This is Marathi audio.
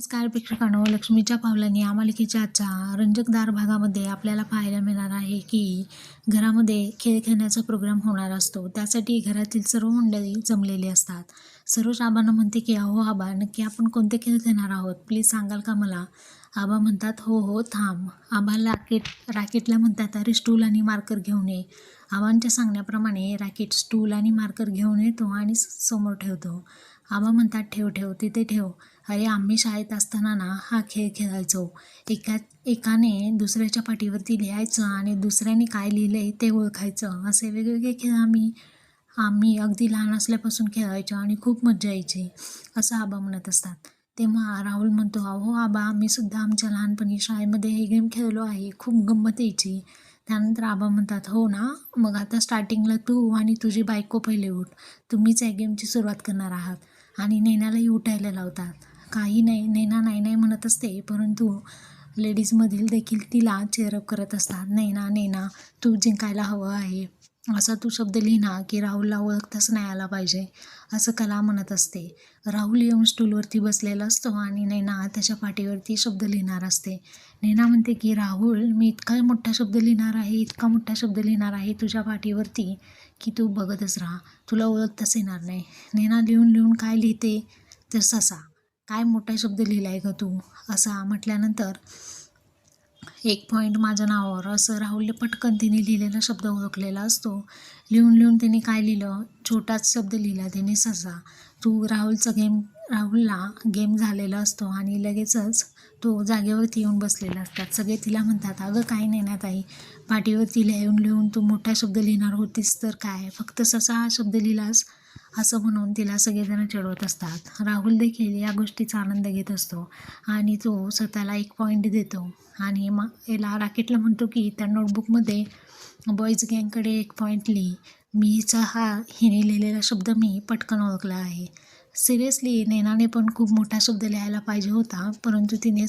नमस्कार प्रेक्षकांनो लक्ष्मीच्या पावलांनी या मालिकेच्या आजच्या रंजकदार भागामध्ये आपल्याला पाहायला मिळणार आहे की घरामध्ये खेळ खेळण्याचा प्रोग्राम होणार असतो. त्यासाठी घरातील सर्व मंडळी जमलेली असतात. सरोज आबांना म्हणते की अहो आबा नक्की आपण कोणते खेळ खेळणार आहोत? प्लीज सांगाल का मला? आबा म्हणतात हो हो थांब. आबा रॅकेट रॅकेटला म्हणतात अरे स्टूल आणि मार्कर घेऊन ये. आबांच्या सांगण्याप्रमाणे रॅकेट स्टूल आणि मार्कर घेऊन येतो आणि समोर ठेवतो. आबा म्हणतात ठेव ठेव तिथे ठेव. अरे आम्ही शाळेत असताना ना हा खेळ खेळायचो. एका एकाने दुसऱ्याच्या पाठीवरती लिहायचं आणि दुसऱ्याने काय लिहिलंय ते ओळखायचं. असे वेगवेगळे खेळ आम्ही आम्ही अगदी लहान असल्यापासून खेळायचो आणि खूप मजा यायची असं आबा म्हणत असतात. तेव्हा राहुल म्हणतो अहो आबा आम्ही सुद्धा आमच्या लहानपणी शाळेमध्ये हे गेम खेळलो आहे. खूप गंमत यायची. त्यानंतर आबा म्हणतात हो ना मग आता स्टार्टिंगला तू आणि तुझी बायको पहिले उठ. तुम्हीच या गेमची सुरुवात करणार आहात. आणि नेनालाही उठायला लावतात. काही नाही नैना नाही नाही म्हणत असते परंतु लेडीजमधील देखील तिला चेअरअप करत असतात. नैना नैना तू जिंकायला हवं आहे. असा तू शब्द लिहिना की राहुलला ओळखताच नाही आला पाहिजे असं कला म्हणत असते. राहुल येऊन स्टूलवरती बसलेला असतो आणि नैना त्याच्या पाठीवरती शब्द लिहिणार असते. नैना म्हणते की राहुल मी इतका मोठा शब्द लिहिणार आहे इतका मोठा शब्द लिहिणार आहे तुझ्या पाठीवरती की तू बघतच राहा तुला ओळखताच येणार नाही. नैना लिहून लिहून काय लिहिते? तर ससा काय मोठा शब्द लिहिला आहे का तू? असा म्हटल्यानंतर एक पॉईंट माझ्या नावावर. असं राहुलने पटकन तिने लिहिलेला शब्द ओळखलेला असतो. लिहून लिहून तिने काय लिहिलं? छोटाच शब्द लिहिला तिने ससा. तू राहुलचा गेम राहुलला गेम झालेला असतो आणि लगेचच तो जागेवरती येऊन बसलेला असतात. सगळे तिला म्हणतात अगं काही नाही ना ताई. पाठीवरती लिहून लिहून तू मोठा शब्द लिहिणार होतीस तर काय? फक्त ससा हा शब्द लिहिलास असं म्हणून तिला सगळेजण चिडवत असतात. राहुल देखील या गोष्टीचा आनंद घेत असतो आणि तो स्वतःला एक पॉईंट देतो आणि मग याला राकेटला म्हणतो की त्या नोटबुकमध्ये बॉईज गँगकडे एक पॉईंट लिही. मीचा हा हिने लिहिलेला शब्द मी पटकन ओळखला आहे. सिरियसली नैनाने पण खूप मोठा शब्द लिहायला पाहिजे होता परंतु तिने